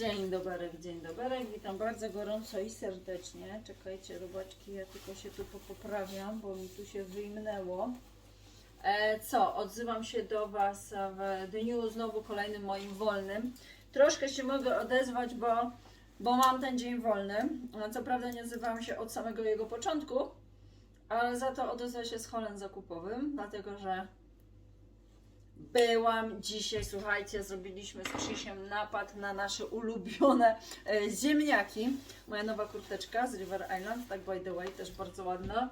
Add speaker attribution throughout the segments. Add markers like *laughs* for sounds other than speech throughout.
Speaker 1: Dzień dobry, dzień dobry. Witam bardzo gorąco i serdecznie. Czekajcie, robaczki, ja tylko się tu poprawiam, bo mi tu się wyjmnęło. E, co, odzywam się do Was w dniu znowu kolejnym moim wolnym. Troszkę się mogę odezwać, bo, bo mam ten dzień wolny. Co prawda nie odzywałam się od samego jego początku, ale za to odezwę się z Holen zakupowym, dlatego że Byłam dzisiaj, słuchajcie, zrobiliśmy z Krzysiem napad na nasze ulubione e, ziemniaki. Moja nowa kurteczka z River Island, tak by the way, też bardzo ładna.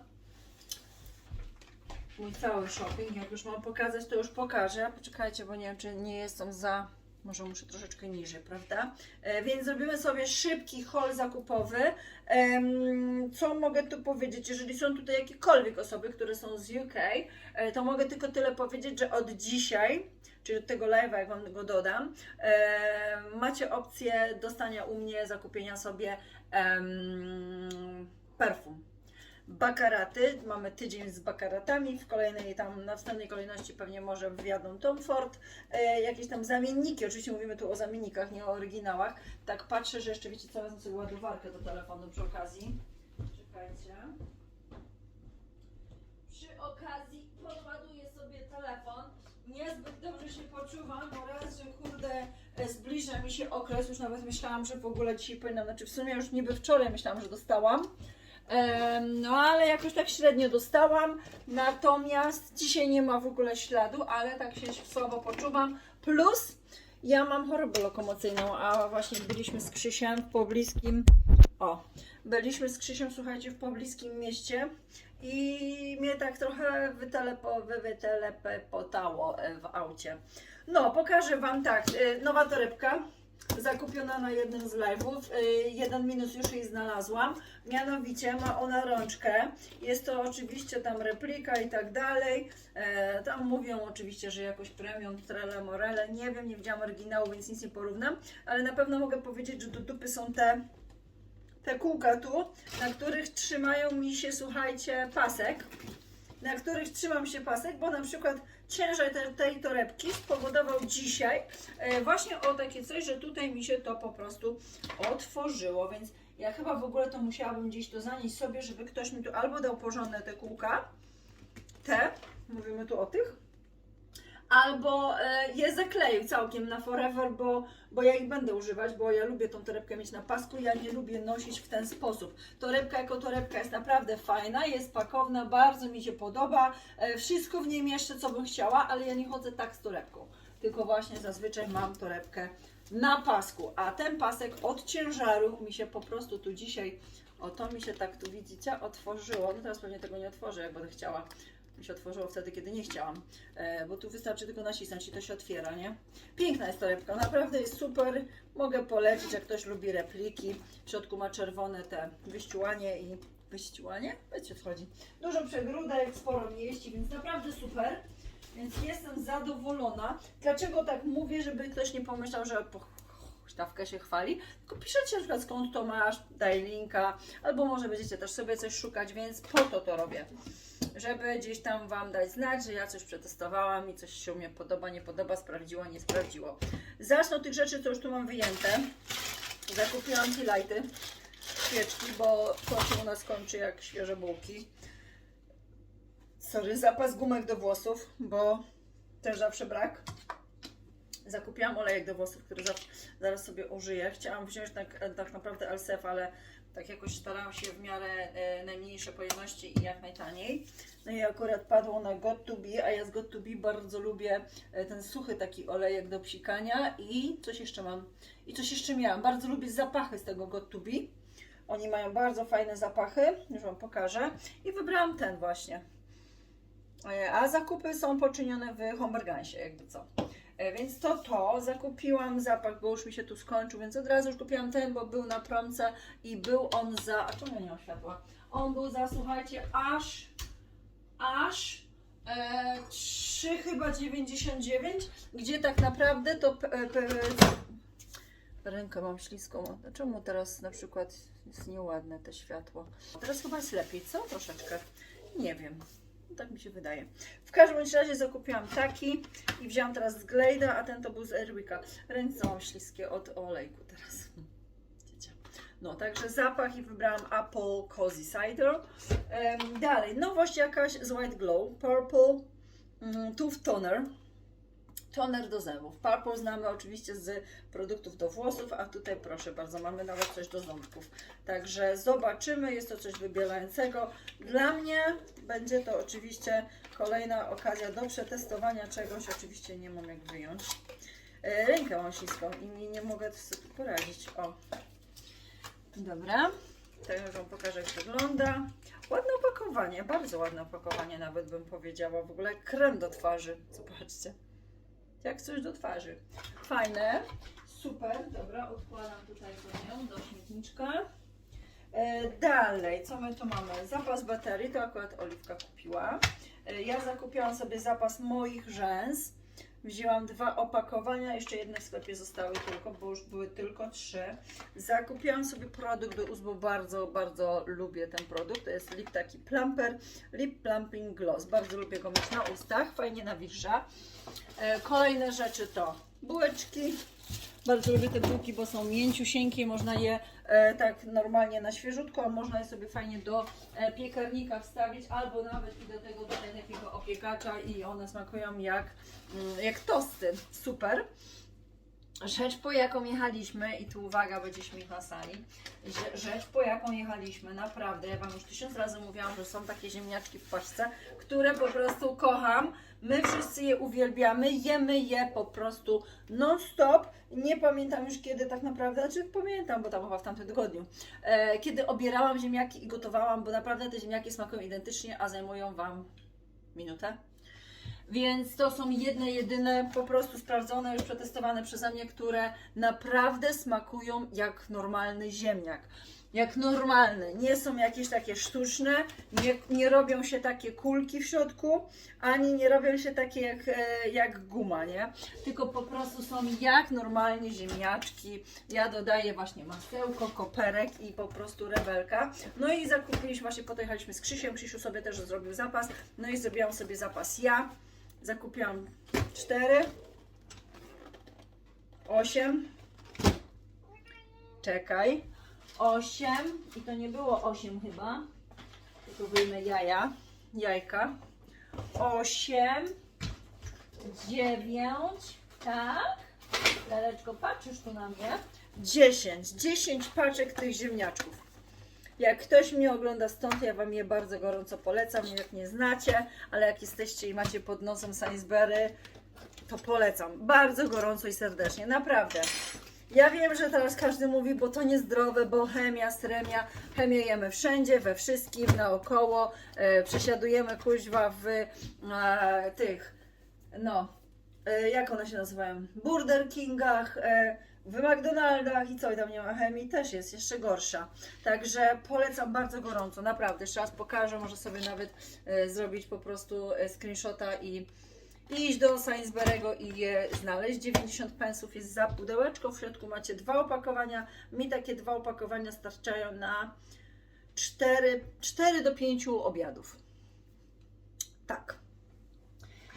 Speaker 1: Mój cały shopping, jak już mam pokazać, to już pokażę. Poczekajcie, bo nie wiem, czy nie jestem za... Może muszę troszeczkę niżej, prawda? E, więc zrobimy sobie szybki haul zakupowy. Co mogę tu powiedzieć? Jeżeli są tutaj jakiekolwiek osoby, które są z UK, e, to mogę tylko tyle powiedzieć, że od dzisiaj, czyli od tego live'a, jak Wam go dodam, e, macie opcję dostania u mnie, zakupienia sobie perfum. Bakaraty, mamy tydzień z bakaratami, w kolejnej tam, na wstępnej kolejności pewnie może wjadą Tom Ford, e, jakieś tam zamienniki, oczywiście mówimy tu o zamiennikach, nie o oryginałach. Tak patrzę, że jeszcze wiecie co, wezmę sobie ładowarkę do telefonu przy okazji. Czekajcie. Przy okazji podładuję sobie telefon. Niezbyt dobrze się poczuwam, bo raz, że kurde e, zbliża mi się okres, już nawet myślałam, że w ogóle dzisiaj powinnam, znaczy w sumie już niby wczoraj myślałam, że dostałam. No ale jakoś tak średnio dostałam, natomiast dzisiaj nie ma w ogóle śladu, ale tak się słabo poczuwam. Plus ja mam chorobę lokomocyjną, a właśnie byliśmy z Krzysiem w pobliskim, o, byliśmy z Krzysiem, słuchajcie, w pobliskim mieście i mnie tak trochę wytelepo, wy- wytelepotało e, w aucie. No, pokażę Wam tak, e, nowa torebka, zakupiona na jednym z live'ów. Y, Jeden minus już jej znalazłam. Mianowicie ma ona rączkę. Jest to oczywiście tam replika i tak dalej. E, Tam mówią oczywiście, że jakoś premium, trele morele. Nie wiem, nie widziałam oryginału, więc nic nie porównam. Ale na pewno mogę powiedzieć, że do dupy są te, te kółka tu, na których trzymają mi się, słuchajcie, pasek na których trzymam się pasek, bo na przykład ciężar te, tej torebki spowodował dzisiaj e, właśnie o takie coś, że tutaj mi się to po prostu otworzyło, więc ja chyba w ogóle to musiałabym gdzieś to zanieść sobie, żeby ktoś mi tu albo dał porządne te kółka, te, mówimy tu o tych, albo e, je zakleił całkiem na forever, bo, bo ja ich będę używać, bo ja lubię tą torebkę mieć na pasku, ja nie lubię nosić w ten sposób. Torebka jako torebka jest naprawdę fajna, jest pakowna, bardzo mi się podoba, e, wszystko w niej mieszczę, co bym chciała, ale ja nie chodzę tak z torebką, tylko właśnie zazwyczaj mam torebkę na pasku, a ten pasek od ciężaru mi się po prostu tu dzisiaj, o to mi się tak tu widzicie, otworzyło, no teraz pewnie tego nie otworzę, jak będę chciała, mi się otworzyło wtedy, kiedy nie chciałam, e, bo tu wystarczy tylko nacisnąć i to się otwiera, nie? Piękna jest torebka, naprawdę jest super, mogę polecić, jak ktoś lubi repliki, w środku ma czerwone te wyściółanie i wyściółanie? Wiecie co chodzi. Dużo przegródek, sporo mieści, więc naprawdę super. Więc jestem zadowolona. Dlaczego tak mówię, żeby ktoś nie pomyślał, że po huśtawkę się chwali, tylko piszecie na przykład skąd to masz, daj linka, albo może będziecie też sobie coś szukać, więc po to to robię. Żeby gdzieś tam Wam dać znać, że ja coś przetestowałam i coś się mnie podoba, nie podoba, sprawdziło, nie sprawdziło. Zacznę od tych rzeczy, co już tu mam wyjęte. Zakupiłam lighty, świeczki, bo to się u nas kończy jak świeże bułki. Sorry, zapas gumek do włosów, bo też zawsze brak. Zakupiłam olejek do włosów, który zaraz sobie użyję. Chciałam wziąć tak, tak naprawdę Elsef, ale tak jakoś starałam się w miarę e, najmniejsze pojemności i jak najtaniej. No i akurat padło na Got to Be, a ja z Got to Be bardzo lubię e, ten suchy taki olejek do psikania i coś jeszcze mam. I coś jeszcze miałam. Bardzo lubię zapachy z tego Got to Be. Oni mają bardzo fajne zapachy, już Wam pokażę. I wybrałam ten właśnie. E, A zakupy są poczynione w Hombergansie, jakby co. E, Więc to to, zakupiłam zapach, bo już mi się tu skończył, więc od razu już kupiłam ten, bo był na promce i był on za, a czemu nie mam światła? On był za, słuchajcie, aż, aż e, 3 chyba 99, gdzie tak naprawdę to p, p, Rękę mam śliską. Czemu teraz na przykład jest nieładne te światło? Teraz chyba jest lepiej, co? Troszeczkę. Nie wiem. Tak mi się wydaje. W każdym razie zakupiłam taki i wziąłam teraz z Glade'a, a ten to był z Airwicka. Ręce mam śliskie od olejku teraz. No, także zapach i wybrałam Apple Cozy Cider. Em, dalej, nowość jakaś z White Glow. Purple mm, Tooth Toner. Toner do zębów. Purple znamy oczywiście z produktów do włosów, a tutaj proszę bardzo, mamy nawet coś do ząbków. Także zobaczymy, jest to coś wybielającego. Dla mnie będzie to oczywiście kolejna okazja do przetestowania czegoś. Oczywiście nie mam jak wyjąć. E, Rękę śliską i nie, nie mogę sobie poradzić. O. Dobra. Teraz Wam pokażę, jak wygląda. Ładne opakowanie, bardzo ładne opakowanie nawet bym powiedziała. W ogóle krem do twarzy. Zobaczcie. Jak coś do twarzy. Fajne. Super. Dobra, odkładam tutaj to do śmietniczka. E, dalej, co my tu mamy? Zapas baterii, to akurat Oliwka kupiła. E, ja zakupiłam sobie zapas moich rzęs. Wzięłam dwa opakowania, jeszcze jedne w sklepie zostały tylko, bo już były tylko trzy. Zakupiłam sobie produkt do ust, bo bardzo, bardzo lubię ten produkt. To jest lip taki plumper, lip plumping gloss. Bardzo lubię go mieć na ustach, fajnie nawilża. E, Kolejne rzeczy to bułeczki. Bardzo lubię te bułki, bo są mięciusieńkie, można je e, tak normalnie na świeżutko, a można je sobie fajnie do e, piekarnika wstawić, albo nawet i do tego tutaj takiego opiekacza i one smakują jak, mm, jak tosty. Super. Rzecz po jaką jechaliśmy, i tu uwaga, będzie śmiech na sali. Rze- Rzecz po jaką jechaliśmy, naprawdę, ja Wam już tysiąc razy mówiłam, że są takie ziemniaczki w paczce, które po prostu kocham. My wszyscy je uwielbiamy, jemy je po prostu non-stop. Nie pamiętam już kiedy tak naprawdę, znaczy pamiętam, bo tam chyba w tamtym tygodniu, e, kiedy obierałam ziemniaki i gotowałam, bo naprawdę te ziemniaki smakują identycznie, a zajmują Wam minutę. Więc to są jedne, jedyne, po prostu sprawdzone, już przetestowane przeze mnie, które naprawdę smakują jak normalny ziemniak. Jak normalny. Nie są jakieś takie sztuczne, nie, nie robią się takie kulki w środku, ani nie robią się takie jak, e, jak guma, nie? Tylko po prostu są jak normalnie ziemniaczki. Ja dodaję właśnie masełko, koperek i po prostu rebelka. No i zakupiliśmy, właśnie potem jechaliśmy z Krzysiem, Krzysiu sobie też zrobił zapas, no i zrobiłam sobie zapas ja. Zakupiłam 4, 8, czekaj, 8 i to nie było 8 chyba, tylko wyjmę jaja, jajka, 8, 9, tak, Laleczko, patrzysz tu na mnie, 10, 10 paczek tych ziemniaczków. Jak ktoś mnie ogląda stąd, ja Wam je bardzo gorąco polecam. Jak nie znacie, ale jak jesteście i macie pod nosem Sainsbury, to polecam. Bardzo gorąco i serdecznie, naprawdę. Ja wiem, że teraz każdy mówi, bo to niezdrowe, bo chemia, stremia. Chemię jemy wszędzie, we wszystkim, naokoło. E, przesiadujemy kuźwa w e, tych, no, e, jak one się nazywają? Burger Kingach, e, w McDonaldach i co, i tam nie ma chemii, też jest jeszcze gorsza. Także polecam bardzo gorąco, naprawdę. Jeszcze raz pokażę, może sobie nawet e, zrobić po prostu e, screenshota i, i iść do Sainsbury'ego i je znaleźć. 90 pensów jest za pudełeczko, w środku macie dwa opakowania. Mi takie dwa opakowania starczają na 4, 4 do 5 obiadów. Tak.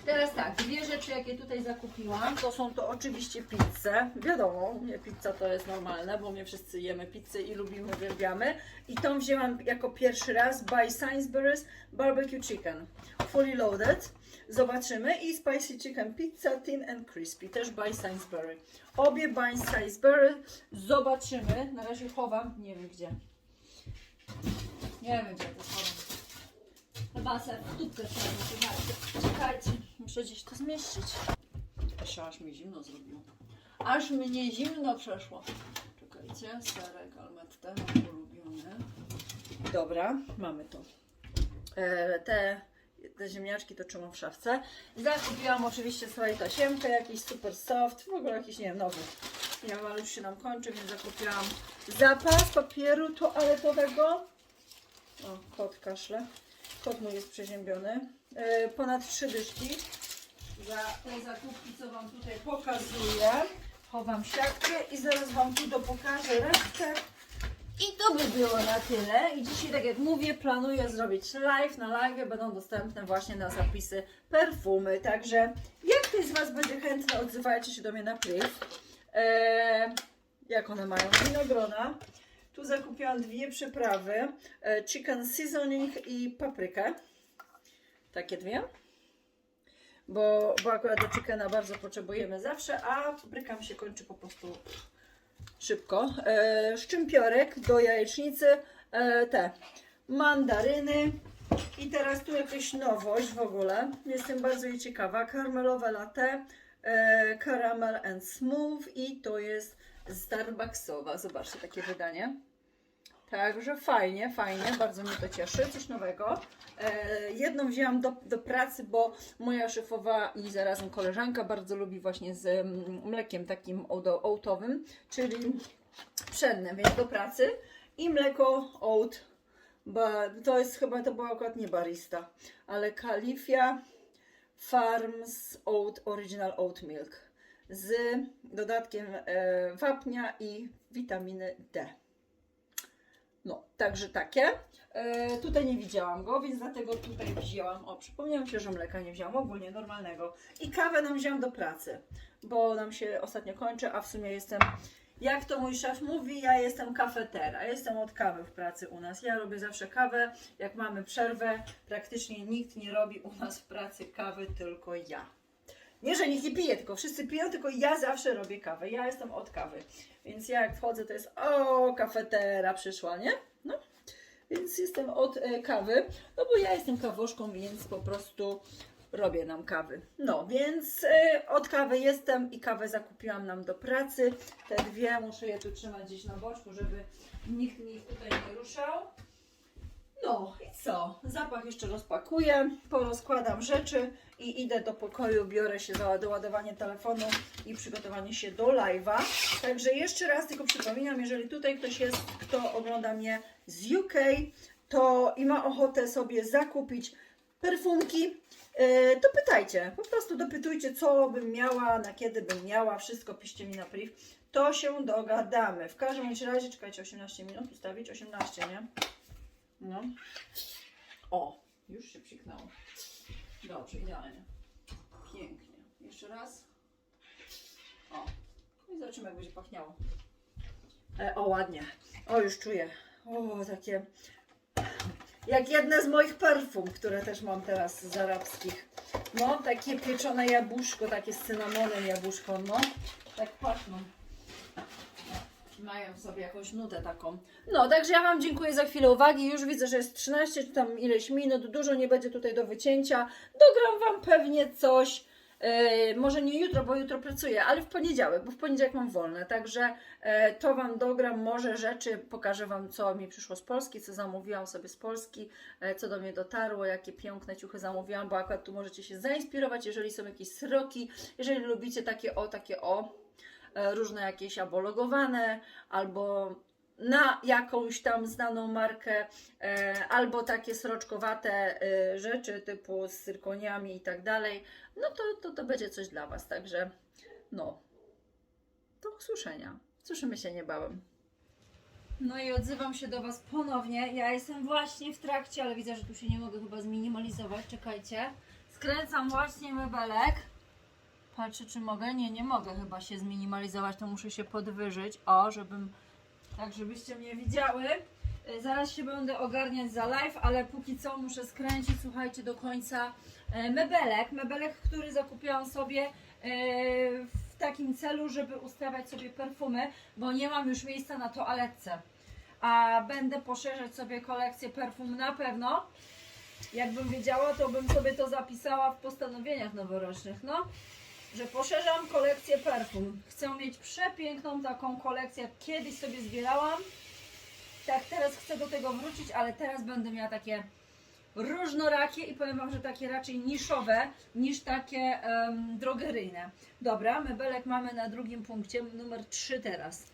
Speaker 1: Teraz tak, dwie rzeczy, jakie tutaj zakupiłam, to są to oczywiście pizze. Wiadomo, u mnie pizza to jest normalne, bo my wszyscy jemy pizzę i lubimy, uwielbiamy. I tą wzięłam jako pierwszy raz by Sainsbury's Barbecue Chicken. Fully loaded. Zobaczymy. I Spicy Chicken Pizza Thin and Crispy, też by Sainsbury. Obie by Sainsbury. Zobaczymy. Na razie chowam, nie wiem gdzie. Nie wiem gdzie to chowam. Chyba se w tubkę trzeba czekajcie. Muszę gdzieś to zmieścić. Jeszcze aż mi zimno zrobiło. Aż mnie zimno przeszło. Czekajcie, serek almette, mój. Dobra, mamy to. E, te, te ziemniaczki to trzymam w szafce. Zakupiłam oczywiście swoją tasiemkę, jakiś super soft, w ogóle jakiś, nie wiem, nowy. Nie wiem, ale już się nam kończy, więc zakupiłam zapas papieru toaletowego. O, kot kaszle. Kot mój jest przeziębiony. E, ponad trzy dyszki za te zakupki, co Wam tutaj pokazuję. Chowam siatkę i zaraz Wam tu pokażę resztę. I to by było na tyle. I dzisiaj, tak jak mówię, planuję zrobić live. Na live będą dostępne właśnie na zapisy perfumy. Także jak ktoś z Was będzie chętny, odzywajcie się do mnie na priv. Eee, jak one mają? Winogrona. Tu zakupiłam dwie przyprawy. E, chicken seasoning i paprykę. Takie dwie. Bo, bo akurat do chickena bardzo potrzebujemy zawsze, a papryka mi się kończy po prostu szybko. E, szczympiorek do jajecznicy, e, te mandaryny i teraz tu jakaś nowość w ogóle. Jestem bardzo jej ciekawa. Karmelowe latte, e, caramel and smooth i to jest Starbucksowa. Zobaczcie takie wydanie. Także fajnie, fajnie, bardzo mnie to cieszy, coś nowego. E, jedną wzięłam do, do pracy, bo moja szefowa i zarazem koleżanka bardzo lubi właśnie z mm, mlekiem takim odo- oatowym, czyli pszennym, więc do pracy. I mleko oat, to jest chyba, to była akurat nie barista, ale Califia Farms Oat Original Oat Milk z dodatkiem e, wapnia i witaminy D. No, także takie. E, tutaj nie widziałam go, więc dlatego tutaj wzięłam. O, przypomniałam się, że mleka nie wzięłam, ogólnie normalnego. I kawę nam wziąłam do pracy, bo nam się ostatnio kończy, a w sumie jestem, jak to mój szef mówi, ja jestem kafetera. Jestem od kawy w pracy u nas. Ja robię zawsze kawę. Jak mamy przerwę, praktycznie nikt nie robi u nas w pracy kawy, tylko ja. Nie, że nikt nie pije, tylko wszyscy piją, tylko ja zawsze robię kawę. Ja jestem od kawy. Więc ja jak wchodzę, to jest o, kafetera przyszła, nie? No. Więc jestem od e, kawy, no bo ja jestem kawoszką, więc po prostu robię nam kawy. No, więc e, od kawy jestem i kawę zakupiłam nam do pracy. Te dwie muszę je tu trzymać gdzieś na boczku, żeby nikt mi tutaj nie ruszał. No i co? Zapach jeszcze rozpakuję, porozkładam rzeczy i idę do pokoju, biorę się za doładowanie telefonu i przygotowanie się do live'a. Także jeszcze raz tylko przypominam, jeżeli tutaj ktoś jest, kto ogląda mnie z UK, to i ma ochotę sobie zakupić perfumki, yy, to pytajcie. Po prostu dopytujcie, co bym miała, na kiedy bym miała, wszystko piszcie mi na priv. To się dogadamy. W każdym razie, czekajcie, 18 minut ustawić, 18, nie? No. O, już się psiknęło. Dobrze, idealnie. Pięknie. Jeszcze raz. O. I zobaczymy, jak będzie pachniało. E, o, ładnie. O, już czuję. O, takie. Jak jedne z moich perfum, które też mam teraz z arabskich. No, takie pieczone jabłuszko, takie z cynamonem jabłuszko, no. Tak pachną mają sobie jakąś nutę taką. No, także ja Wam dziękuję za chwilę uwagi. Już widzę, że jest 13 czy tam ileś minut, dużo nie będzie tutaj do wycięcia. Dogram Wam pewnie coś. e, może nie jutro, bo jutro pracuję, ale w poniedziałek, bo w poniedziałek mam wolne. Także e, to Wam dogram, może rzeczy, pokażę Wam, co mi przyszło z Polski, co zamówiłam sobie z Polski, e, co do mnie dotarło, jakie piękne ciuchy zamówiłam, bo akurat tu możecie się zainspirować, jeżeli są jakieś sroki, jeżeli lubicie takie o, takie o, różne jakieś albo logowane, albo na jakąś tam znaną markę, e, albo takie sroczkowate e, rzeczy typu z cyrkoniami i tak dalej, no to, to to będzie coś dla Was. Także no, do usłyszenia. Słyszymy się niebawem. No i odzywam się do Was ponownie. Ja jestem właśnie w trakcie, ale widzę, że tu się nie mogę chyba zminimalizować. Czekajcie. Skręcam właśnie mebelek. Patrzę, czy mogę. Nie, nie mogę chyba się zminimalizować, to muszę się podwyżyć. O, żebym. Tak, żebyście mnie widziały. Y, Zaraz się będę ogarniać za live, ale póki co muszę skręcić, słuchajcie, do końca e, mebelek. Mebelek, który zakupiłam sobie e, w takim celu, żeby ustawiać sobie perfumy, bo nie mam już miejsca na toaletce. A będę poszerzać sobie kolekcję perfum na pewno. Jakbym wiedziała, to bym sobie to zapisała w postanowieniach noworocznych, no. Że poszerzam kolekcję perfum. Chcę mieć przepiękną taką kolekcję, jak kiedyś sobie zbierałam. Tak, teraz chcę do tego wrócić, ale teraz będę miała takie różnorakie i powiem Wam, że takie raczej niszowe niż takie em, drogeryjne. Dobra, mebelek mamy na drugim punkcie, numer 3 teraz.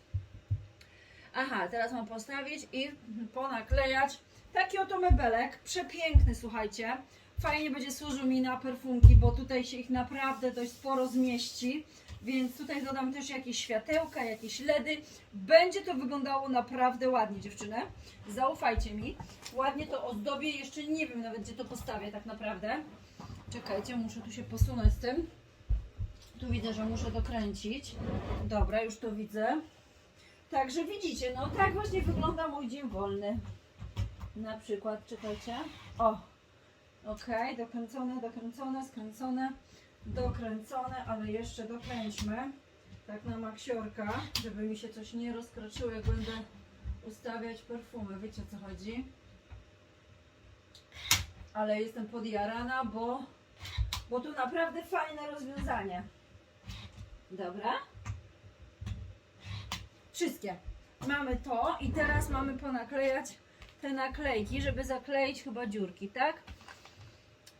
Speaker 1: Aha, teraz mam postawić i ponaklejać. Taki oto mebelek, przepiękny, słuchajcie. Fajnie będzie służył mi na perfumki, bo tutaj się ich naprawdę dość sporo zmieści. Więc tutaj dodam też jakieś światełka, jakieś LEDy. Będzie to wyglądało naprawdę ładnie, dziewczyny. Zaufajcie mi. Ładnie to ozdobię. Jeszcze nie wiem nawet, gdzie to postawię tak naprawdę. Czekajcie, muszę tu się posunąć z tym. Tu widzę, że muszę dokręcić. Dobra, już to widzę. Także widzicie, no tak właśnie wygląda mój dzień wolny. Na przykład, czekajcie. O, okej, dokręcone, dokręcone, skręcone, dokręcone, ale jeszcze dokręćmy. Tak na maksiorka, żeby mi się coś nie rozkroczyło, jak będę ustawiać perfumy. Wiecie o co chodzi? Ale jestem podjarana, bo, bo tu naprawdę fajne rozwiązanie. Dobra? Wszystkie. Mamy to i teraz mamy ponaklejać te naklejki, żeby zakleić chyba dziurki, tak?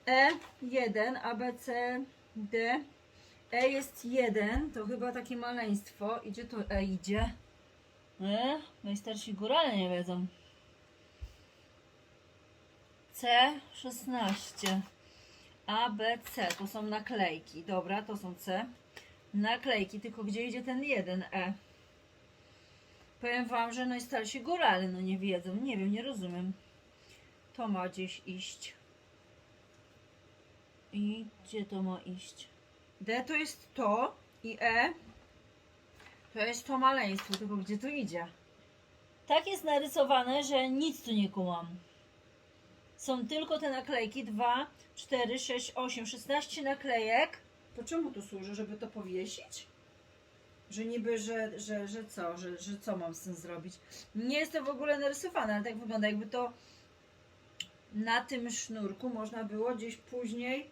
Speaker 1: E1, A, B, C, D. E jest 1, to chyba takie maleństwo. Idzie to E idzie. E? Najstarsi górale nie wiedzą. C 16. A, B, C to są naklejki. Dobra, to są C. Naklejki, tylko gdzie idzie ten jeden E? Powiem wam, że najstarsi górale no nie wiedzą. Nie wiem, nie rozumiem. To ma gdzieś iść. I gdzie to ma iść? D to jest to i E to jest to maleństwo, tylko gdzie to idzie? Tak jest narysowane, że nic tu nie kumam. Są tylko te naklejki 2, 4, 6, 8, 16 naklejek. To czemu to służy, żeby to powiesić? Że niby, że, że, że co, że, że co mam z tym zrobić? Nie jest to w ogóle narysowane, ale tak wygląda, jakby to na tym sznurku można było gdzieś później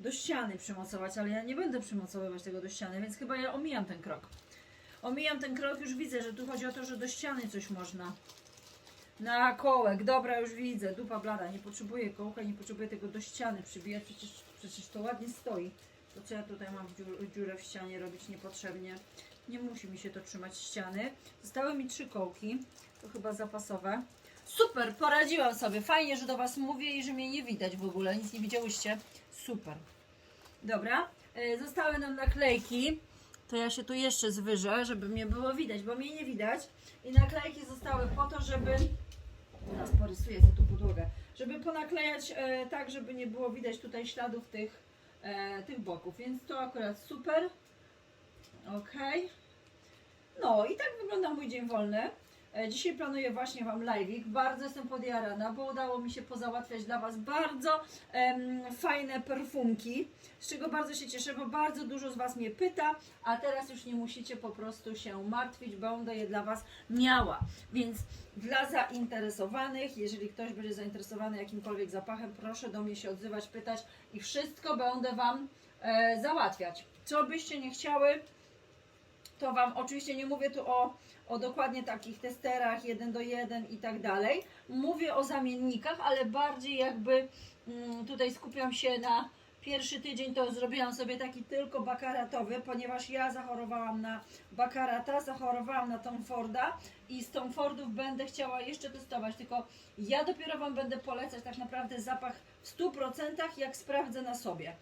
Speaker 1: do ściany przymocować, ale ja nie będę przymocowywać tego do ściany, więc chyba ja omijam ten krok. Omijam ten krok, już widzę, że tu chodzi o to, że do ściany coś można. Na kołek, dobra, już widzę, dupa blada, nie potrzebuję kołka, nie potrzebuję tego do ściany przybijać, przecież, przecież to ładnie stoi. To co ja tutaj mam dziurę w ścianie robić niepotrzebnie? Nie musi mi się to trzymać ściany. Zostały mi trzy kołki, to chyba zapasowe. Super, poradziłam sobie. Fajnie, że do Was mówię i że mnie nie widać w ogóle. Nic nie widziałyście. Super. Dobra, e, zostały nam naklejki. To ja się tu jeszcze zwyżę, żeby mnie było widać, bo mnie nie widać. I naklejki zostały po to, żeby. Teraz porysuję sobie tu podłogę. Żeby ponaklejać e, tak, żeby nie było widać tutaj śladów tych, e, tych boków. Więc to akurat super. Ok. No i tak wygląda mój dzień wolny. E, Dzisiaj planuję właśnie Wam live'ik. Bardzo jestem podjarana, bo udało mi się pozałatwiać dla Was bardzo fajne perfumki, z czego bardzo się cieszę, bo bardzo dużo z Was mnie pyta, a teraz już nie musicie po prostu się martwić, będę je dla Was miała. Więc dla zainteresowanych, jeżeli ktoś będzie zainteresowany jakimkolwiek zapachem, proszę do mnie się odzywać, pytać i wszystko będę Wam e, załatwiać. Co byście nie chciały, to Wam oczywiście nie mówię tu o, o dokładnie takich testerach 1 do 1 i tak dalej. Mówię o zamiennikach, ale bardziej jakby mm, tutaj skupiam się na pierwszy tydzień, to zrobiłam sobie taki tylko bakaratowy, ponieważ ja zachorowałam na bakarata, zachorowałam na Tom Forda i z Tom Fordów będę chciała jeszcze testować, tylko ja dopiero Wam będę polecać tak naprawdę zapach w 100% jak sprawdzę na sobie.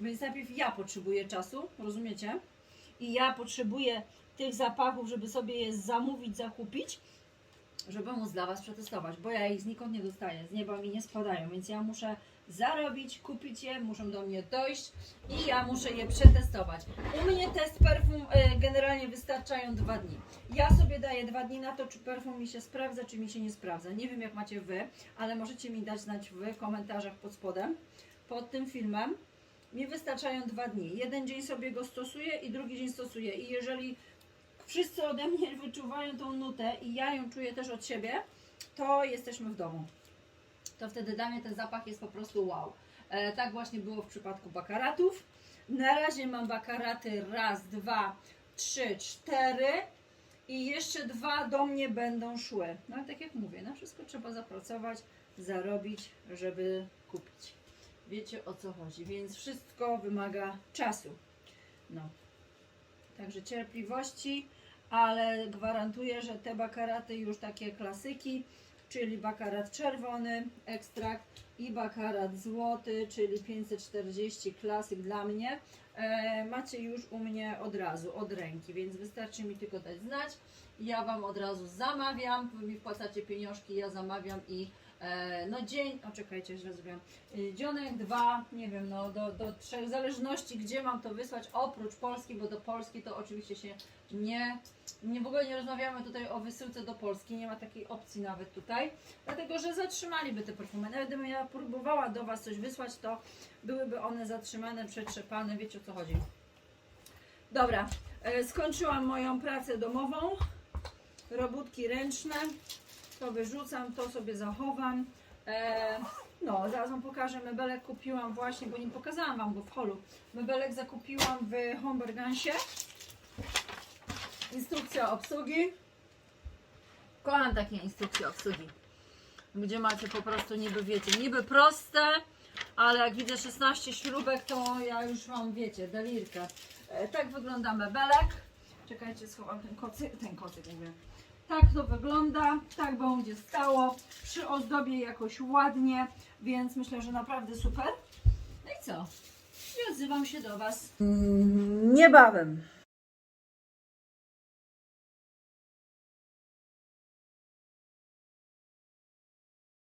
Speaker 1: Więc najpierw ja potrzebuję czasu, rozumiecie? I ja potrzebuję tych zapachów, żeby sobie je zamówić, zakupić, żeby móc dla Was przetestować, bo ja ich znikąd nie dostaję, z nieba mi nie spadają, więc ja muszę zarobić, kupić je, muszą do mnie dojść i ja muszę je przetestować. U mnie test perfum e, generalnie wystarczają dwa dni. Ja sobie daję dwa dni na to, czy perfum mi się sprawdza, czy mi się nie sprawdza. Nie wiem jak macie Wy, ale możecie mi dać znać w komentarzach pod spodem, pod tym filmem. Mi wystarczają dwa dni. Jeden dzień sobie go stosuję i drugi dzień stosuję. I jeżeli wszyscy ode mnie *laughs* wyczuwają tą nutę i ja ją czuję też od siebie, to jesteśmy w domu. To wtedy dla mnie ten zapach jest po prostu wow. E, tak właśnie było w przypadku bakaratów. Na razie mam bakaraty raz, dwa, trzy, cztery i jeszcze dwa do mnie będą szły. No ale tak jak mówię, na wszystko trzeba zapracować, zarobić, żeby kupić. Wiecie o co chodzi, więc wszystko wymaga czasu. No. Także cierpliwości, ale gwarantuję, że te bakaraty już takie klasyki czyli bakarat czerwony, ekstrakt i bakarat złoty, czyli 540 klasyk dla mnie. E, macie już u mnie od razu, od ręki, więc wystarczy mi tylko dać znać. Ja Wam od razu zamawiam, Wy mi wpłacacie pieniążki, ja zamawiam i no dzień, o czekajcie, źle zrobiłam, Y, dzionek, dwa, nie wiem, no do, do trzech, w zależności gdzie mam to wysłać, oprócz Polski, bo do Polski to oczywiście się nie, nie w ogóle nie rozmawiamy tutaj o wysyłce do Polski, nie ma takiej opcji nawet tutaj, dlatego że zatrzymaliby te perfumy. Nawet gdybym ja próbowała do Was coś wysłać, to byłyby one zatrzymane, przetrzepane, wiecie o co chodzi. Dobra, e, skończyłam moją pracę domową, robótki ręczne, to wyrzucam, to sobie zachowam. E, no, zaraz Wam pokażę, mebelek kupiłam właśnie, bo nie pokazałam Wam go w holu. Mebelek zakupiłam w Hombergansie. Instrukcja obsługi. Kocham takie instrukcje obsługi, gdzie macie po prostu niby, wiecie, niby proste, ale jak widzę 16 śrubek, to ja już mam, wiecie, delirkę. E, tak wygląda mebelek. Czekajcie, schowam ten kocyk, ten kocyk mówię. Tak to wygląda, tak będzie stało, przy ozdobie jakoś ładnie, więc myślę, że naprawdę super. No i co? I odzywam się do Was niebawem.